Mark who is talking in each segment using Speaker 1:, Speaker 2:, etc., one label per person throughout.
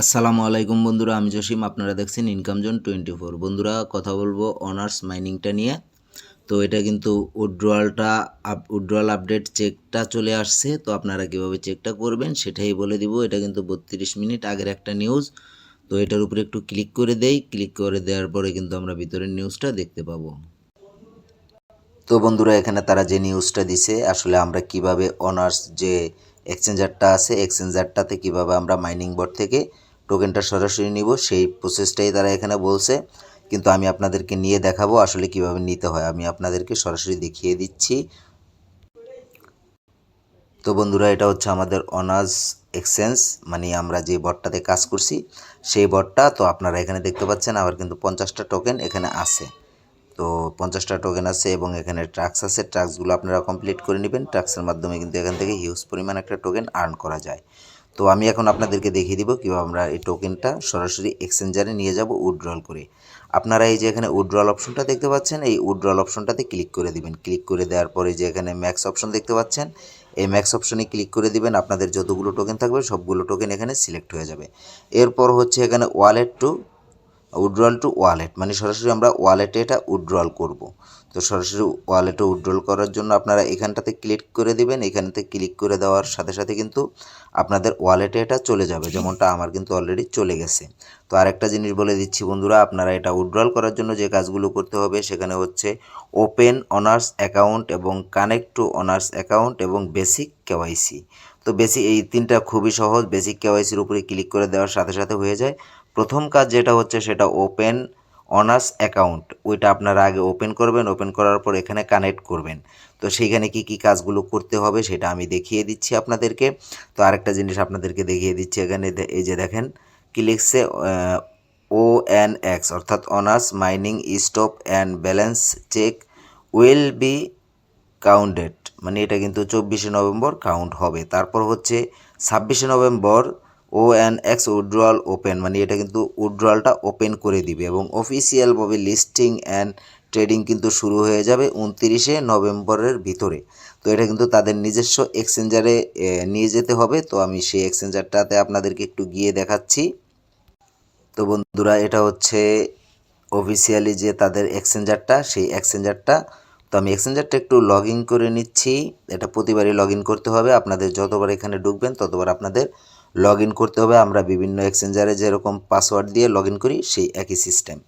Speaker 1: আসসালামু আলাইকুম বন্ধুরা, আমি জসিম, আপনারা দেখছেন ইনকাম জোন টোয়েন্টি ফোর বন্ধুরা, কথা বলব অনার্স মাইনিংটা নিয়ে। তো এটা কিন্তু উড্রয়ালটা আপ উড্রয়াল আপডেট চেকটা চলে আসছে। তো আপনারা কীভাবে চেকটা করবেন সেটাই বলে দিব। এটা কিন্তু বত্রিশ মিনিট আগের একটা নিউজ তো এটার উপরে একটু ক্লিক করে দেই। ক্লিক করে দেওয়ার পরে কিন্তু আমরা ভিতরের নিউজটা দেখতে পাবো। তো বন্ধুরা, এখানে তারা যে নিউজটা দিছে, আসলে আমরা কীভাবে অনার্স যে এক্সচেঞ্জারটা আছে এক্সচেঞ্জারটাতে কীভাবে আমরা মাইনিং বোর্ড থেকে টোকেনটা সরাসরি নিব, সেই প্রসেসটাই তারা এখানে বলছে। কিন্তু আমি আপনাদেরকে নিয়ে দেখাবো আসলে কীভাবে নিতে হয়। আমি আপনাদেরকে সরাসরি দেখিয়ে দিচ্ছি। তো বন্ধুরা, এটা হচ্ছে আমাদের অনার্স এক্সচেঞ্জ মানে আমরা যে বটটাতে কাজ করছি, সেই বটটা, তো আপনারা এখানে দেখতে পাচ্ছেন, আবার কিন্তু পঞ্চাশটা টোকেন এখানে আছে। তো পঞ্চাশটা টোকেন আছে এবং এখানে ট্রাক্স আছে। ট্রাক্সগুলো আপনারা কমপ্লিট করে নেবেন। ট্রাক্সের মাধ্যমে কিন্তু এখান থেকে হিউজ পরিমাণ একটা টোকেন আর্ন করা যায়। তো আমি এখন আপনাদেরকে দেখিয়ে দিব কীভাবে আমরা এই টোকেনটা সরাসরি এক্সচেঞ্জারে নিয়ে যাব উইড্রল করে। আপনারা এই যে এখানে উইড্রল অপশনটা দেখতে পাচ্ছেন, এই উইড্রল অপশনটাতে ক্লিক করে দিবেন। ক্লিক করে দেওয়ার পরে যে এখানে ম্যাক্স অপশন দেখতে পাচ্ছেন, এই ম্যাক্স অপশনে ক্লিক করে দিবেন, আপনাদের যতগুলো টোকেন থাকবে সবগুলো টোকেন এখানে সিলেক্ট হয়ে যাবে। এরপর হচ্ছে এখানে wallet to withdrawal to wallet মানে সরাসরি আমরা ওয়ালেটে এটা উইড্রল করব। তো সরাসরি ওয়ালেটে উইড্রল করার জন্য আপনারা এখানটাতে ক্লিক করে দিবেন। এখানটাতে ক্লিক করে দেওয়ার সাথে সাথে কিন্তু আপনাদের ওয়ালেটে এটা চলে যাবে, যেমনটা আমার কিন্তু অলরেডি চলে গেছে। তো আরেকটা জিনিস বলে দিচ্ছি বন্ধুরা, আপনারা এটা উইড্রল করার জন্য যে কাজগুলো করতে হবে, সেখানে হচ্ছে ওপেন অনার্স অ্যাকাউন্ট এবং কানেক্ট টু অনার্স অ্যাকাউন্ট এবং বেসিক কেওয়াইসি তো বেসিক এই তিনটা খুবই সহজ বেসিক কেওয়াইসির উপরে ক্লিক করে দেওয়ার সাথে সাথে হয়ে যায়। প্রথম কাজ যেটা হচ্ছে সেটা ওপেন অনার্স অ্যাকাউন্ট ওইটা আপনারা আগে ওপেন করবেন ওপেন করার পর এখানে কানেক্ট করবেন। তো সেইখানে কি কি কাজগুলো করতে হবে সেটা আমি দেখিয়ে দিচ্ছি আপনাদেরকে। তো আরেকটা জিনিস আপনাদেরকে দেখিয়ে দিচ্ছি এখানে এই যে দেখেন, কি লিখছে ও এন এক্স অর্থাৎ honours mining stop and balance check will be counted মানে এটা কিন্তু চব্বিশে নভেম্বর কাউন্ট হবে। তারপর হচ্ছে ছাব্বিশে November O N X withdrawal open মানে এটা কিন্তু উড্রয়ালটা ওপেন করে দিবে এবং অফিসিয়ালভাবে লিস্টিং অ্যান্ড ট্রেডিং কিন্তু শুরু হয়ে যাবে উনতিরিশে নভেম্বরের ভিতরে। তো এটা কিন্তু তাদের নিজস্ব এক্সচেঞ্জারে নিয়ে যেতে হবে। তো আমি সেই এক্সচেঞ্জারটাতে আপনাদেরকে একটু গিয়ে দেখাচ্ছি। তো বন্ধুরা, এটা হচ্ছে অফিসিয়ালি যে তাদের এক্সচেঞ্জারটা, সেই এক্সচেঞ্জারটা। তো আমি এক্সচেঞ্জারটা একটু লগ করে নিচ্ছি। এটা প্রতিবারই লগ করতে হবে। আপনাদের যতবার এখানে ঢুকবেন, ততবার আপনাদের লগ ইন করতে হবে। আমরা বিভিন্ন এক্সচেঞ্জারে যেরকম পাসওয়ার্ড দিয়ে লগ করি, সেই একই সিস্টেম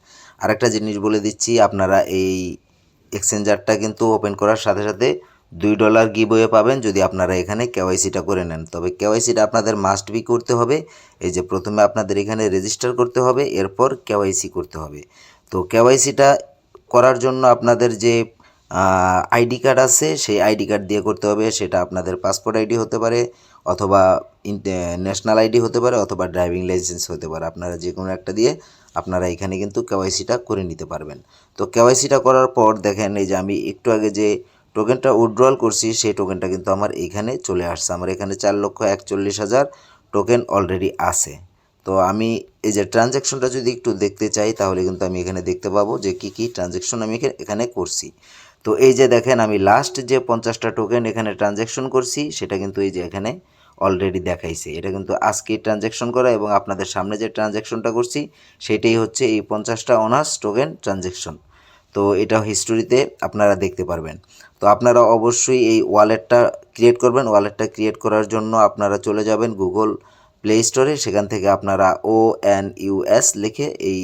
Speaker 1: আরেকটা জিনিস বলে দিচ্ছি, আপনারা এই এক্সচেঞ্জারটা কিন্তু ওপেন করার সাথে সাথে দুই ডলার গিবয়ে পাবেন যদি আপনারা এখানে কেওয়াইসিটা করে নেন। তবে কেওয়াইসিটা আপনাদের মাস্ট বি করতে হবে। এই যে প্রথমে আপনাদের এখানে রেজিস্টার করতে হবে, এরপর কেওয়াইসি করতে হবে। তো কেওয়াইসিটা করার জন্য আপনাদের যে আইডি কার্ড আছে, সেই আইডি কার্ড দিয়ে করতে হবে, সেটা আপনাদের পাসপোর্ট আইডি হতে পারে, অথবা ন্যাশনাল আইডি হতে পারে, অথবা ড্রাইভিং লাইসেন্স হতে পারে। আপনারা যে কোনো একটা দিয়ে আপনারা এখানে কিন্তু কেওয়াইসিটা করে নিতে পারবেন। তো কেওয়াইসিটা করার পর দেখেন, এই যে আমি একটু আগে যে টোকেনটা উইড্রল করছি, সেই টোকেনটা কিন্তু আমার এখানে চলে আসছে। আমার এখানে চার লক্ষ একচল্লিশ হাজার টোকেন অলরেডি আছে। তো আমি এই যে ট্রানজ্যাকশনটা যদি একটু দেখতে চাই, তাহলে কিন্তু আমি এখানে দেখতে পাবো যে কি কি ট্রানজ্যাকশন আমি এখানে করছি। তো এই যে দেখেন, আমি লাস্ট যে পঞ্চাশটা টোকেন এখানে ট্রানজ্যাকশন করছি, সেটা কিন্তু এই যে এখানে অলরেডি দেখাইছে। এটা কিন্তু আজকে ট্রানজ্যাকশন করা এবং আপনাদের সামনে যে ট্রানজ্যাকশনটা করছি, সেটাই হচ্ছে এই পঞ্চাশটা অনার্স টোকেন ট্রানজ্যাকশন তো এটা হিস্টোরিতে আপনারা দেখতে পারবেন। তো আপনারা অবশ্যই এই ওয়ালেটটা ক্রিয়েট করবেন। ওয়ালেটটা ক্রিয়েট করার জন্য আপনারা চলে যাবেন গুগল প্লে স্টোরে সেখান থেকে আপনারা ও এন ইউএস লিখে এই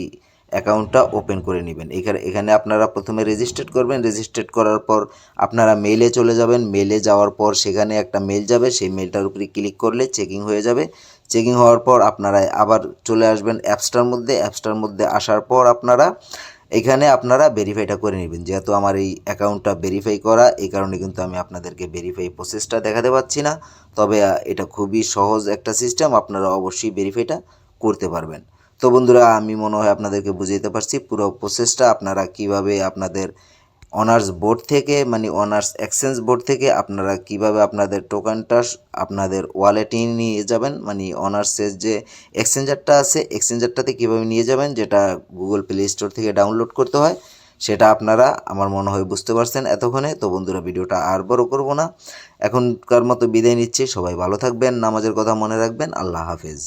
Speaker 1: অ্যাকাউন্টটা ওপেন করে নেবেন। এখানে এখানে আপনারা প্রথমে রেজিস্ট্রেট করবেন। রেজিস্ট্রেট করার পর আপনারা মেলে চলে যাবেন। মেলে যাওয়ার পর সেখানে একটা মেল যাবে। সেই মেলটার উপরে ক্লিক করলে চেকিং হয়ে যাবে। চেকিং হওয়ার পর আপনারা আবার চলে আসবেন অ্যাপসটার মধ্যে। অ্যাপসটার মধ্যে আসার পর আপনারা এখানে আপনারা ভেরিফাইটা করে নেবেন। যেহেতু আমার এই অ্যাকাউন্টটা ভেরিফাই করা, এই কারণে কিন্তু আমি আপনাদেরকে ভেরিফাই প্রসেসটা দেখাতে পাচ্ছি না। তবে এটা খুবই সহজ একটা সিস্টেম আপনারা অবশ্যই ভেরিফাইটা করতে পারবেন। তো বন্ধুরা, আমি মনে হয় আপনাদেরকে বুঝাইতে পারছি পুরো প্রসেসটা আপনারা কীভাবে আপনাদের অনার্স বোর্ড থেকে মানে অনার্স এক্সচেঞ্জ বোর্ড থেকে আপনারা কীভাবে আপনাদের টোকেনটা, আপনাদের ওয়ালেটে নিয়ে যাবেন? মানে অনার্সের যে এক্সচেঞ্জারটা আছে, এক্সচেঞ্জারটাতে কীভাবে নিয়ে যাবেন? যেটা গুগল প্লে স্টোর থেকে ডাউনলোড করতে হয়, সেটা আপনারা, আমার মনে হয় বুঝতে পারছেন এতক্ষণে। তো বন্ধুরা, ভিডিওটা আর বড় করব না। এখনকার মতো বিদায় নিচ্ছি। সবাই ভালো থাকবেন, নামাজের কথা মনে রাখবেন। আল্লাহ হাফেজ।